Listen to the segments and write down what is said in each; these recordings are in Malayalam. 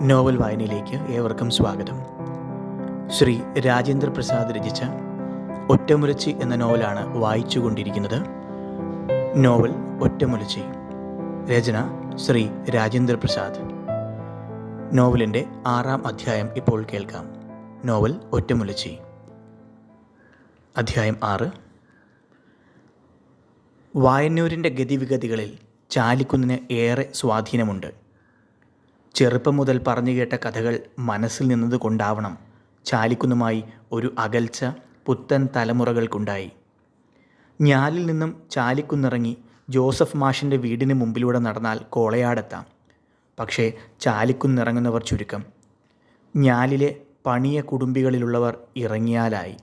നോവൽ വായനയിലേക്ക് ഏവർക്കും സ്വാഗതം. ശ്രീ രാജേന്ദ്ര പ്രസാദ് രചിച്ച ഒറ്റമുലച്ചി എന്ന നോവലാണ് വായിച്ചുകൊണ്ടിരിക്കുന്നത്. നോവൽ ഒറ്റമുലച്ചി. രചന ശ്രീ രാജേന്ദ്ര പ്രസാദ് നോവലിന്റെ ആറാം അധ്യായം ഇപ്പോൾ കേൾക്കാം. നോവൽ ഒറ്റമുലച്ചി. അധ്യായം ആറ്. വായന്നൂരിന്റെ ഗതിവിഗതികളിൽ ചാലിക്കുന്നിന് ഏറെ സ്വാധീനമുണ്ട്. ചെറുപ്പം മുതൽ പറഞ്ഞു കേട്ട കഥകൾ മനസ്സിൽ നിന്നത് കൊണ്ടാവണം ചാലിക്കുന്നുമായി ഒരു അകൽച്ച പുത്തൻ തലമുറകൾക്കുണ്ടായി. ഞാലിൽ നിന്നും ചാലിക്കുന്നിറങ്ങി ജോസഫ് മാഷിന്റെ വീടിന് മുമ്പിലൂടെ നടന്നാൽ കോളയാടെത്താം. പക്ഷേ ചാലിക്കുന്നിറങ്ങുന്നവർ ചുരുക്കം. ഞാലിലെ പണിയ കുടുംബികളിലുള്ളവർ ഇറങ്ങിയാലായി.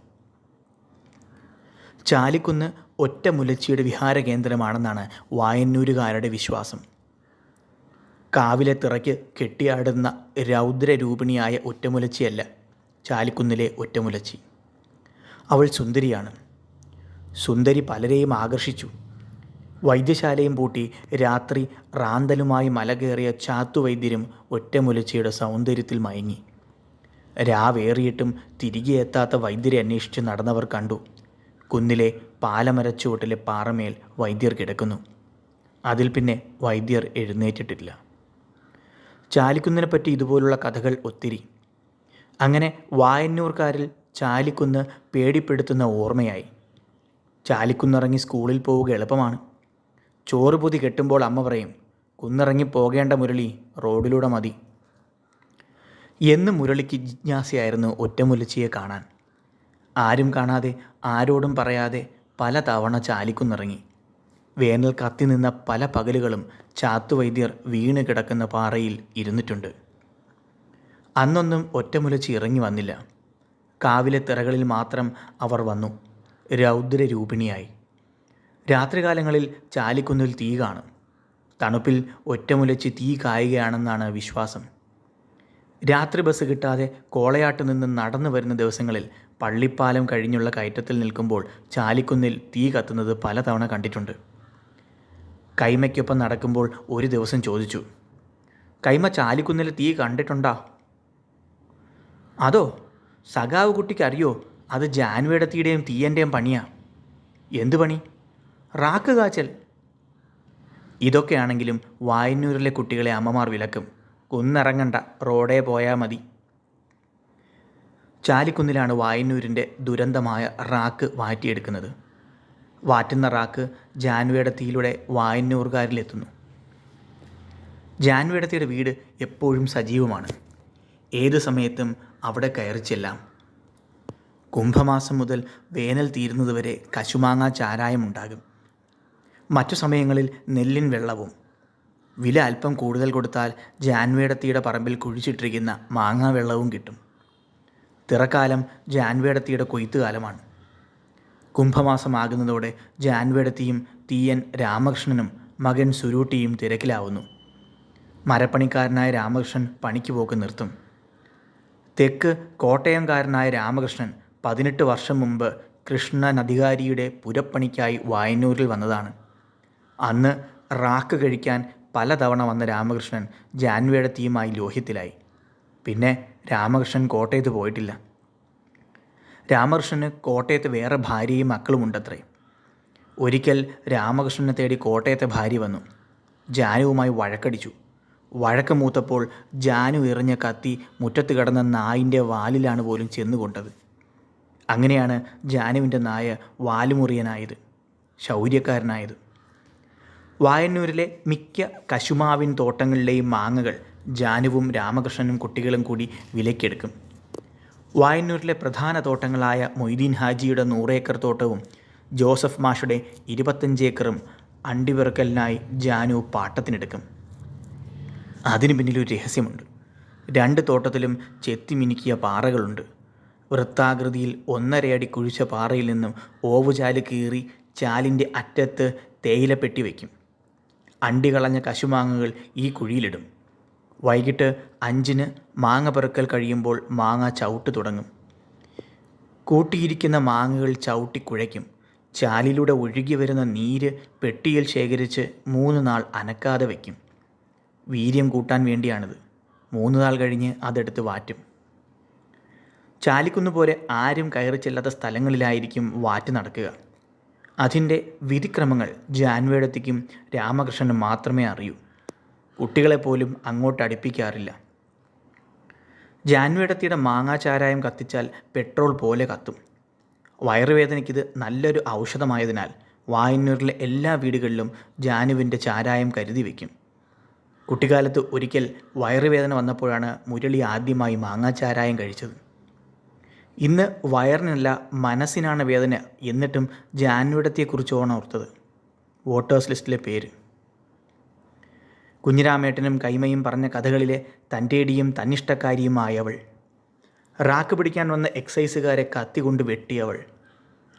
ചാലിക്കുന്ന് ഒറ്റ മുലച്ചിയുടെ വിഹാര കേന്ദ്രമാണെന്നാണ് വായന്നൂരുകാരുടെ വിശ്വാസം. കാവിലെ തിറയ്ക്ക് കെട്ടിയാടുന്ന രൗദ്രരൂപിണിയായ ഒറ്റമുലച്ചിയല്ല ചാലിക്കുന്നിലെ ഒറ്റമുലച്ചി. അവൾ സുന്ദരിയാണ്. സുന്ദരി പലരെയും ആകർഷിച്ചു. വൈദ്യശാലയും പൂട്ടി രാത്രി റാന്തലുമായി മല കയറിയ ചാത്തുവൈദ്യരും ഒറ്റമുലച്ചിയുടെ സൗന്ദര്യത്തിൽ മയങ്ങി. രാവേറിയിട്ടും തിരികെ എത്താത്ത വൈദ്യരെ അന്വേഷിച്ച് നടന്നവർ കണ്ടു. കുന്നിലെ പാലമരച്ചുവട്ടിലെ പാറമേൽ വൈദ്യർ കിടക്കുന്നു. അതിൽ പിന്നെ വൈദ്യർ എഴുന്നേറ്റിട്ടില്ല. ചാലിക്കുന്നിനെ പറ്റി ഇതുപോലുള്ള കഥകൾ ഒത്തിരി. അങ്ങനെ വായന്നൂർക്കാരിൽ ചാലിക്കുന്ന് പേടിപ്പെടുത്തുന്ന ഓർമ്മയായി. ചാലിക്കുന്നിറങ്ങി സ്കൂളിൽ പോവുക എളുപ്പമാണ്. ചോറ് പൊതി കെട്ടുമ്പോൾ അമ്മ പറയും കുന്നിറങ്ങി പോകേണ്ട മുരളി റോഡിലൂടെ മതി. എന്ന് മുരളിക്ക് ജിജ്ഞാസയായിരുന്നു ഒറ്റമുലച്ചിയെ കാണാൻ. ആരും കാണാതെ ആരോടും പറയാതെ പല തവണ ചാലിക്കുന്നിറങ്ങി. വേനൽ കത്തി നിന്ന പല പകലുകളും ചാത്തുവൈദ്യർ വീണ് കിടക്കുന്ന പാറയിൽ ഇരുന്നിട്ടുണ്ട്. അന്നൊന്നും ഒറ്റമുലച്ച് ഇറങ്ങി വന്നില്ല. കാവിലെ തിറകളിൽ മാത്രം അവർ വന്നു. രൗദ്രരൂപിണിയായി. രാത്രികാലങ്ങളിൽ ചാലിക്കുന്നിൽ തീ കാണും. തണുപ്പിൽ ഒറ്റമുലച്ച് തീ കായുകയാണെന്നാണ് വിശ്വാസം. രാത്രി ബസ് കിട്ടാതെ കോളയാട്ട് നിന്ന് നടന്നു വരുന്ന ദിവസങ്ങളിൽ പള്ളിപ്പാലം കഴിഞ്ഞുള്ള കയറ്റത്തിൽ നിൽക്കുമ്പോൾ ചാലിക്കുന്നിൽ തീ കത്തുന്നത് പലതവണ കണ്ടിട്ടുണ്ട്. കൈമയ്ക്കൊപ്പം നടക്കുമ്പോൾ ഒരു ദിവസം ചോദിച്ചു കൈമ ചാലിക്കുന്നിൽ തീ കണ്ടിട്ടുണ്ടോ? അതോ സഖാവ് കുട്ടിക്ക് അറിയോ? അത് ജാൻവിയുടെ തീയുടെയും തീയന്റെയും പണിയാ. എന്ത് പണി? റാക്ക് കാച്ചൽ. ഇതൊക്കെയാണെങ്കിലും വായന്നൂരിലെ കുട്ടികളെ അമ്മമാർ വിലക്കും. കുന്നിറങ്ങണ്ട റോഡേ പോയാൽ മതി. ചാലിക്കുന്നിലാണ് വായന്നൂരിന്റെ ദുരന്തമായ റാക്ക് വാറ്റിയെടുക്കുന്നത്. വാറ്റുന്ന റാക്ക് ജാൻവിയുടെ തീയിലൂടെ വായന്നൂർക്കാരിലെത്തുന്നു ജാൻവിയുടെ തീയുടെ വീട് എപ്പോഴും സജീവമാണ്. ഏത് സമയത്തും അവിടെ കയറി ചെല്ലാം. കുംഭമാസം മുതൽ വേനൽ തീരുന്നതുവരെ കശുമാങ്ങ ചാരായമുണ്ടാകും മറ്റു സമയങ്ങളിൽ നെല്ലിൻ വെള്ളവും. വില അല്പം കൂടുതൽ കൊടുത്താൽ ജാൻവേയുടെ തീയുടെ പറമ്പിൽ കുഴിച്ചിട്ടിരിക്കുന്ന മാങ്ങാ വെള്ളവും കിട്ടും. തിറക്കാലം ജാൻവേയുടെ തീയുടെ കൊയ്ത്തുകാലമാണ്. കുംഭമാസമാകുന്നതോടെ ജാൻവിയുടെ തീയും തീയൻ രാമകൃഷ്ണനും മകൻ സുരൂട്ടിയും തിരക്കിലാവുന്നു. മരപ്പണിക്കാരനായ രാമകൃഷ്ണൻ പണിക്ക് പോക്ക് നിർത്തും. തെക്ക് കോട്ടയംകാരനായ രാമകൃഷ്ണൻ പതിനെട്ട് വർഷം മുമ്പ് കൃഷ്ണൻ അധികാരിയുടെ പുരപ്പണിക്കായി വായന്നൂരിൽ വന്നതാണ്. അന്ന് റാക്ക് കഴിക്കാൻ പലതവണ വന്ന രാമകൃഷ്ണൻ ജാൻവിയുടെ തീയുമായി ലോഹ്യത്തിലായി. പിന്നെ രാമകൃഷ്ണൻ കോട്ടയത്ത് പോയിട്ടില്ല. രാമകൃഷ്ണന് കോട്ടയത്ത് വേറെ ഭാര്യയും മക്കളും ഉണ്ടത്രേ. ഒരിക്കൽ രാമകൃഷ്ണനെ തേടി കോട്ടയത്തെ ഭാര്യ വന്നു. ജാനുവുമായി വഴക്കടിച്ചു. വഴക്ക് മൂത്തപ്പോൾ ജാനു എറിഞ്ഞ കത്തി മുറ്റത്ത് കിടന്ന നായിന്റെ വാലിലാണ് പോലും ചെന്നുകൊണ്ടത്. അങ്ങനെയാണ് ജാനുവിന്റെ നായ വാലുമുറിയനായത് ശൗര്യക്കാരനായത്. വായന്നൂരിലെ മിക്ക കശുമാവിൻ തോട്ടങ്ങളിലെയും മാങ്ങകൾ ജാനുവും രാമകൃഷ്ണനും കുട്ടികളും കൂടി വിലക്കെടുക്കും വായന്നൂരിലെ പ്രധാന തോട്ടങ്ങളായ മൊയ്തീൻ ഹാജിയുടെ നൂറേക്കർ തോട്ടവും ജോസഫ് മാഷുടെ ഇരുപത്തഞ്ച് ഏക്കറും അണ്ടിവിറക്കലിനായി ജാനു പാട്ടത്തിനെടുക്കും. അതിനു പിന്നിലൊരു രഹസ്യമുണ്ട്. രണ്ട് തോട്ടത്തിലും ചെത്തിമിനുക്കിയ പാറകളുണ്ട്. വൃത്താകൃതിയിൽ ഒന്നരയടി കുഴിച്ച പാറയിൽ നിന്നും ഓവുചാൽ കീറി ചാലിന്റെ അറ്റത്ത് തേയിലപ്പെട്ടി വയ്ക്കും. അണ്ടി കളഞ്ഞ കശുമാങ്ങകൾ ഈ കുഴിയിലിടും. വൈകിട്ട് അഞ്ചിന് മാങ്ങ പെറുക്കൽ കഴിയുമ്പോൾ മാങ്ങ ചവിട്ട് തുടങ്ങും. കൂട്ടിയിരിക്കുന്ന മാങ്ങകൾ ചവിട്ടി കുഴയ്ക്കും. ചാലിലൂടെ ഒഴുകി വരുന്ന നീര് പെട്ടിയിൽ ശേഖരിച്ച് മൂന്ന് നാൾ അനക്കാതെ വയ്ക്കും. വീര്യം കൂട്ടാൻ വേണ്ടിയാണിത്. മൂന്ന് നാൾ കഴിഞ്ഞ് അതെടുത്ത് വാറ്റും. ചാലിക്കുന്ന് പോലെ ആരും കയറി ചെല്ലാത്ത സ്ഥലങ്ങളിലായിരിക്കും വാറ്റ് നടക്കുക. അതിന്റെ വിധിക്രമങ്ങൾ ജാൻവേടത്തിക്കും രാമകൃഷ്ണനും മാത്രമേ അറിയൂ. കുട്ടികളെപ്പോലും അങ്ങോട്ട് അടുപ്പിക്കാറില്ല. ജാൻവിടത്തിയുടെ മാങ്ങാചാരായം കത്തിച്ചാൽ പെട്രോൾ പോലെ കത്തും. വയറുവേദനയ്ക്കിത് നല്ലൊരു ഔഷധമായതിനാൽ വായന്നൂരിലെ എല്ലാ വീടുകളിലും ജാനുവിന്റെ ചാരായം കരുതി വയ്ക്കും. കുട്ടിക്കാലത്ത് ഒരിക്കൽ വയറുവേദന വന്നപ്പോഴാണ് മുരളി ആദ്യമായി മാങ്ങാചാരായം കഴിച്ചത്. ഇന്ന് വയറിനല്ല മനസ്സിനാണ് വേദന എന്നിട്ടും ജാനുവിടത്തെക്കുറിച്ചാണ് ഓർത്തത്. വോട്ടേഴ്സ് ലിസ്റ്റിലെ പേര്. കുഞ്ഞിരാമേട്ടനും കൈമയും പറഞ്ഞ കഥകളിലെ തന്റെടിയും തന്നിഷ്ടക്കാരിയുമായവൾ. റാക്ക് പിടിക്കാൻ വന്ന എക്സൈസുകാരെ കത്തികൊണ്ട് വെട്ടിയവൾ.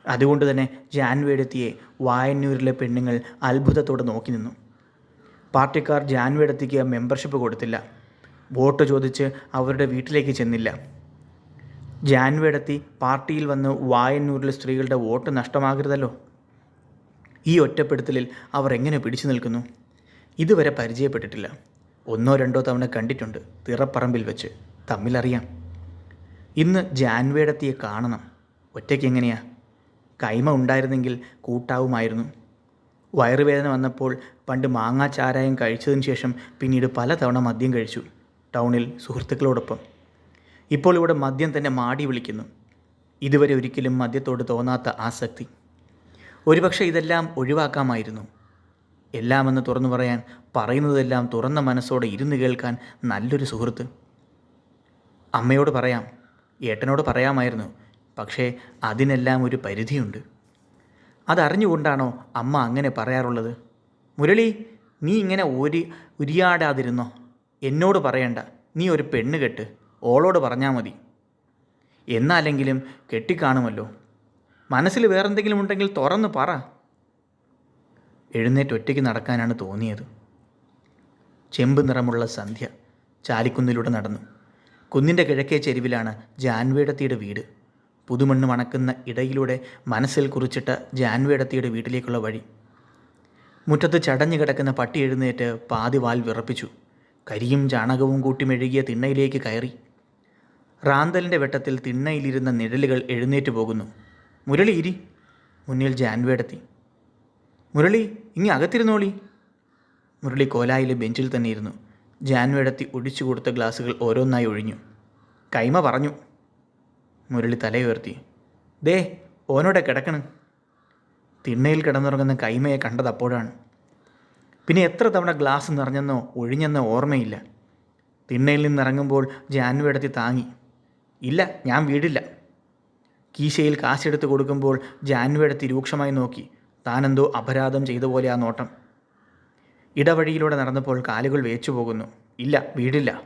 അതുകൊണ്ട് തന്നെ ജാൻവേടത്തിയെ വായന്നൂരിലെ പെണ്ണുങ്ങൾ അത്ഭുതത്തോടെ നോക്കി നിന്നു. പാർട്ടിക്കാർ ജാൻവേടത്തിക്ക് മെമ്പർഷിപ്പ് കൊടുത്തില്ല. വോട്ട് ചോദിച്ച് അവരുടെ വീട്ടിലേക്ക് ചെന്നില്ല. ജാൻവേടത്തി പാർട്ടിയിൽ വന്ന് വായന്നൂരിലെ സ്ത്രീകളുടെ വോട്ട് നഷ്ടമാകരുതല്ലോ. ഈ ഒറ്റപ്പെടുത്തലിൽ അവർ എങ്ങനെ പിടിച്ചു നിൽക്കുന്നു? ഇതുവരെ പരിചയപ്പെട്ടിട്ടില്ല. ഒന്നോ രണ്ടോ തവണ കണ്ടിട്ടുണ്ട് തിറപ്പറമ്പിൽ വെച്ച്. തമ്മിലറിയാം. ഇന്ന് ജാൻവേടത്തിയെ കാണണം. ഒറ്റയ്ക്ക് എങ്ങനെയാ? കൈമ ഉണ്ടായിരുന്നെങ്കിൽ കൂട്ടാവുമായിരുന്നു. വയറുവേദന വന്നപ്പോൾ പണ്ട് മാങ്ങാ ചാരായം കഴിച്ചതിന് ശേഷം പിന്നീട് പല തവണ മദ്യം കഴിച്ചു ടൗണിൽ സുഹൃത്തുക്കളോടൊപ്പം. ഇപ്പോൾ ഇവിടെ മദ്യം തന്നെ മാടി വിളിക്കുന്നു. ഇതുവരെ ഒരിക്കലും മദ്യത്തോട് തോന്നാത്ത ആസക്തി ഒരുപക്ഷെ ഇതെല്ലാം ഒഴിവാക്കാമായിരുന്നു. എല്ലാമെന്ന് തുറന്നു പറയാൻ പറയുന്നതെല്ലാം തുറന്ന മനസ്സോടെ ഇരുന്ന് കേൾക്കാൻ നല്ലൊരു സുഹൃത്ത്. അമ്മയോട് പറയാം ഏട്ടനോട് പറയാമായിരുന്നു പക്ഷേ അതിനെല്ലാം ഒരു പരിധിയുണ്ട്. അതറിഞ്ഞുകൊണ്ടാണോ അമ്മ അങ്ങനെ പറയാറുള്ളത്? മുരളി നീ ഇങ്ങനെ ഒരു ഉരിയാടാതിരുന്നോ? എന്നോട് പറയണ്ട നീ ഒരു പെണ്ണ് കെട്ട് ഓളോട് പറഞ്ഞാൽ മതി. എന്നാലെങ്കിലും കെട്ടിക്കാണുമല്ലോ. മനസ്സിൽ വേറെന്തെങ്കിലും ഉണ്ടെങ്കിൽ തുറന്ന് പറ. എഴുന്നേറ്റ് ഒറ്റയ്ക്ക് നടക്കാനാണ് തോന്നിയത്. ചെമ്പ് നിറമുള്ള സന്ധ്യ ചാലിക്കുന്നിലൂടെ നടന്നു. കുന്നിന്റെ കിഴക്കേ ചെരുവിലാണ് ജാൻവേടത്തിയുടെ വീട്. പുതുമണ്ണ് മണക്കുന്ന ഇടയിലൂടെ മനസ്സിൽ കുറിച്ചിട്ട ജാൻവേടത്തിയുടെ വീട്ടിലേക്കുള്ള വഴി. മുറ്റത്ത് ചടഞ്ഞു കിടക്കുന്ന പട്ടി എഴുന്നേറ്റ് പാതി വാൽ വിറപ്പിച്ചു. കരിയും ചാണകവും കൂട്ടി മെഴുകിയ തിണ്ണയിലേക്ക് കയറി. റാന്തലിന്റെ വെട്ടത്തിൽ തിണ്ണയിലിരുന്ന നിഴലുകൾ എഴുന്നേറ്റ് പോകുന്നു. മുരളി ഇരി. മുന്നിൽ ജാൻവേടത്തി. മുരളി ഇനി അകത്തിരുന്നോളി. മുരളി കോലായിലെ ബെഞ്ചിൽ തന്നെ ഇരുന്നു ജാൻവേടത്തി ഒടിച്ചു കൊടുത്ത ഗ്ലാസുകൾ ഓരോന്നായി ഒഴിഞ്ഞു. കൈമ പറഞ്ഞു. മുരളി തലയുയർത്തി. ദേ ഓനോടെ കിടക്കണ്. തിണ്ണയിൽ കിടന്നുറങ്ങുന്ന കൈമയെ കണ്ടത് അപ്പോഴാണ്. പിന്നെ എത്ര തവണ ഗ്ലാസ് നിറഞ്ഞെന്നോ ഒഴിഞ്ഞെന്നോ ഓർമ്മയില്ല. തിണ്ണയിൽ നിന്നിറങ്ങുമ്പോൾ ജാൻവേടത്തി താങ്ങി. ഇല്ല ഞാൻ വീടില്ല. കീശയിൽ കാശെടുത്ത് കൊടുക്കുമ്പോൾ ജാൻവേടത്തി രൂക്ഷമായി നോക്കി. താനെന്തോ അപരാധം ചെയ്ത പോലെ ആ നോട്ടം. ഇടവഴിയിലൂടെ നടന്നപ്പോൾ കാലുകൾ വേച്ചു പോകുന്നു. ഇല്ല വീടില്ല.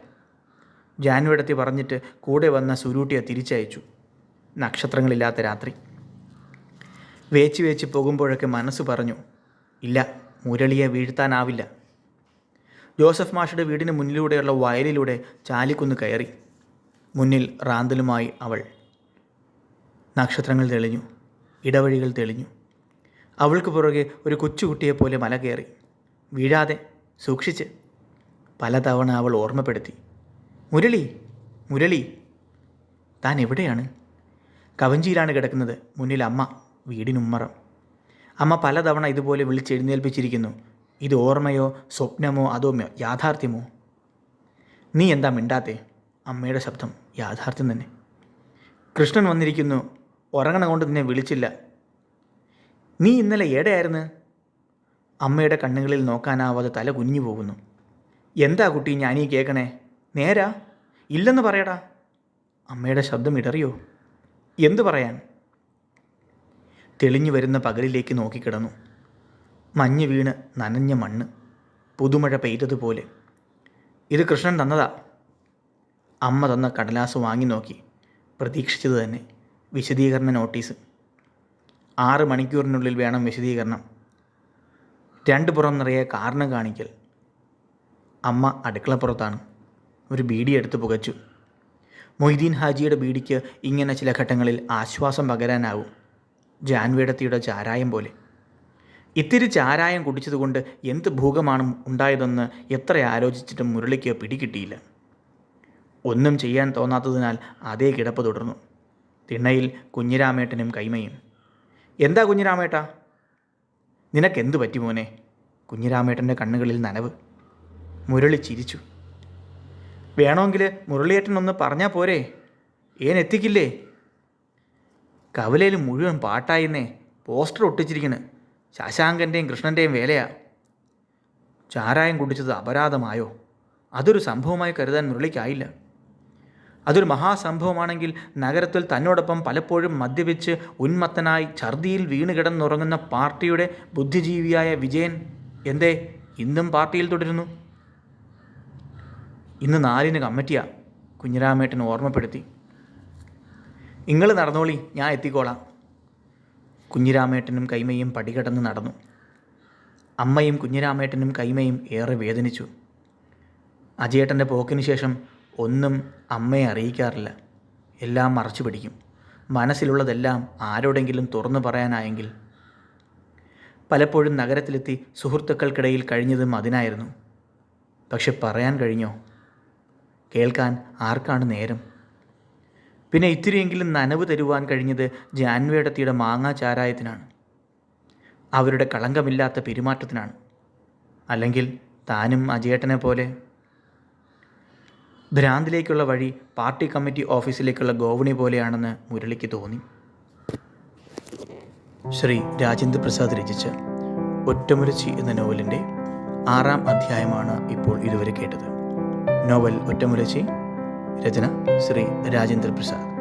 ജാൻവേടത്തി പറഞ്ഞിട്ട് കൂടെ വന്ന സുരൂട്ടിയെ തിരിച്ചയച്ചു. നക്ഷത്രങ്ങളില്ലാത്ത രാത്രി. വേച്ച് വേച്ച് പോകുമ്പോഴൊക്കെ മനസ്സ് പറഞ്ഞു ഇല്ല മുരളിയെ വീഴ്ത്താനാവില്ല. ജോസഫ് മാഷയുടെ വീടിന് മുന്നിലൂടെയുള്ള വയലിലൂടെ ചാലിക്കുന്ന് കയറി. മുന്നിൽ റാന്തലുമായി അവൾ. നക്ഷത്രങ്ങൾ തെളിഞ്ഞു. ഇടവഴികൾ തെളിഞ്ഞു. അവൾക്ക് പുറകെ ഒരു കൊച്ചുകുട്ടിയെപ്പോലെ മല കയറി. വീഴാതെ സൂക്ഷിച്ച് പലതവണ അവൾ ഓർമ്മപ്പെടുത്തി. മുരളി മുരളി താൻ എവിടെയാണ്? കവഞ്ചിയിലാണ് കിടക്കുന്നത് മുന്നിൽ അമ്മ വീടിനുമ്മറം. അമ്മ പലതവണ ഇതുപോലെ വിളിച്ചെഴുന്നേൽപ്പിച്ചിരിക്കുന്നു. ഇത് ഓർമ്മയോ സ്വപ്നമോ അതോ യാഥാർത്ഥ്യമോ? നീ എന്താ മിണ്ടാത്തേ? അമ്മയുടെ ശബ്ദം യാഥാർത്ഥ്യം തന്നെ. കൃഷ്ണൻ വന്നിരിക്കുന്നു. ഉറങ്ങണ കൊണ്ട് നിന്നെ വിളിച്ചില്ല. നീ ഇന്നലെ എവിടെയായിരുന്നു? അമ്മയുടെ കണ്ണുകളിൽ നോക്കാനാവാതെ തല കുനിഞ്ഞു പോകുന്നു. എന്താ കുട്ടി ഞാനീ കേൾക്കണേ നേരാ? ഇല്ലെന്ന് പറയടാ. അമ്മയുടെ ശബ്ദം ഇടറിയോ? എന്തു പറയാൻ? തെളിഞ്ഞു വരുന്ന പകലിലേക്ക് നോക്കിക്കിടന്നു. മഞ്ഞ് വീണ് നനഞ്ഞ മണ്ണ് പുതുമഴ പെയ്തതുപോലെ. ഇത് കൃഷ്ണൻ തന്നതാ. അമ്മ തന്ന കടലാസ് വാങ്ങി നോക്കി. പ്രതീക്ഷിച്ചത് തന്നെ. വിശദീകരണ നോട്ടീസ്. ആറ് മണിക്കൂറിനുള്ളിൽ വേണം വിശദീകരണം. രണ്ട് പുറം നിറയെ കാരണം കാണിക്കൽ. അമ്മ അടുക്കളപ്പുറത്താണ്. ഒരു ബീഡി എടുത്ത് പുകച്ചു. മൊയ്തീൻ ഹാജിയുടെ ബീഡിക്ക് ഇങ്ങനെ ചില ഘട്ടങ്ങളിൽ ആശ്വാസം പകരാനാവും. ജാൻവേടത്തിയുടെ ചാരായം പോലെ. ഇത്തിരി ചാരായം കുടിച്ചതുകൊണ്ട് എന്ത് ഭൂകമാണ് ഉണ്ടായതെന്ന് എത്ര ആലോചിച്ചിട്ടും മുരളിക്ക് പിടികിട്ടിയില്ല. ഒന്നും ചെയ്യാൻ തോന്നാത്തതിനാൽ അതേ കിടപ്പ് തുടർന്നു. തിണ്ണയിൽ കുഞ്ഞിരാമേട്ടനും കൈമയും. എന്താ കുഞ്ഞിരാമേട്ടാ? നിനക്കെന്ത് പറ്റി മോനെ? കുഞ്ഞിരാമേട്ടന്റെ കണ്ണുകളിൽ നനവ്. മുരളി ചിരിച്ചു. വേണമെങ്കിൽ മുരളിയേട്ടൻ ഒന്ന് പറഞ്ഞാൽ പോരെ? ഏനെത്തിക്കില്ലേ കവലയിൽ മുഴുവൻ പാട്ടായിന്നേ പോസ്റ്റർ ഒട്ടിച്ചിരിക്കണ്. ശശാങ്കന്റെയും കൃഷ്ണന്റെയും വേലയാ. ചാരായം കുടിച്ചത് അപരാധമായോ? അതൊരു സംഭവമായി കരുതാൻ മുരളിക്കായില്ല. അതൊരു മഹാസംഭവമാണെങ്കിൽ നഗരത്തിൽ തന്നോടൊപ്പം പലപ്പോഴും മദ്യപിച്ച് ഉന്മത്തനായി ഛർദിയിൽ വീണ് കിടന്നുറങ്ങുന്ന പാർട്ടിയുടെ ബുദ്ധിജീവിയായ വിജയൻ എന്തേ? ഇന്നും പാർട്ടിയിൽ തുടരുന്നു. ഇന്ന് നാലിന് കമ്മിറ്റിയാ കുഞ്ഞിരാമേട്ടൻ ഓർമ്മപ്പെടുത്തി. നിങ്ങൾ നടന്നോളി ഞാൻ എത്തിക്കോളാം. കുഞ്ഞിരാമേട്ടനും കൈമയും പടികടന്ന് നടന്നു. അമ്മയും കുഞ്ഞിരാമേട്ടനും കൈമയും ഏറെ വേദനിച്ചു. അജയേട്ടന്റെ പോക്കിന് ശേഷം ഒന്നും അമ്മയെ അറിയിക്കാറില്ല. എല്ലാം മറച്ചു പിടിക്കും. മനസ്സിലുള്ളതെല്ലാം ആരോടെങ്കിലും തുറന്നു പറയാനായെങ്കിൽ പലപ്പോഴും നഗരത്തിലെത്തി സുഹൃത്തുക്കൾക്കിടയിൽ കഴിഞ്ഞതും അതിനായിരുന്നു. പക്ഷെ പറയാൻ കഴിഞ്ഞോ? കേൾക്കാൻ ആർക്കാണ് നേരം? പിന്നെ ഇത്തിരിയെങ്കിലും നനവ് തരുവാൻ കഴിഞ്ഞത് ജാൻവേടത്തിയുടെ മാങ്ങാ ചാരായത്തിനാണ്. അവരുടെ കളങ്കമില്ലാത്ത പെരുമാറ്റത്തിനാണ്. അല്ലെങ്കിൽ താനും അജേട്ടനെ പോലെ ഭ്രാന്തിലേക്കുള്ള വഴി പാർട്ടി കമ്മിറ്റി ഓഫീസിലേക്കുള്ള ഗോവണി പോലെയാണെന്ന് മുരളിക്ക് തോന്നി. ശ്രീ രാജേന്ദ്ര പ്രസാദ് രചിച്ച ഒറ്റമുരച്ചി എന്ന നോവലിന്റെ ആറാം അധ്യായമാണ് ഇപ്പോൾ ഇതുവരെ കേട്ടത്. നോവൽ ഒറ്റമുരച്ചി രചന ശ്രീ രാജേന്ദ്ര പ്രസാദ്.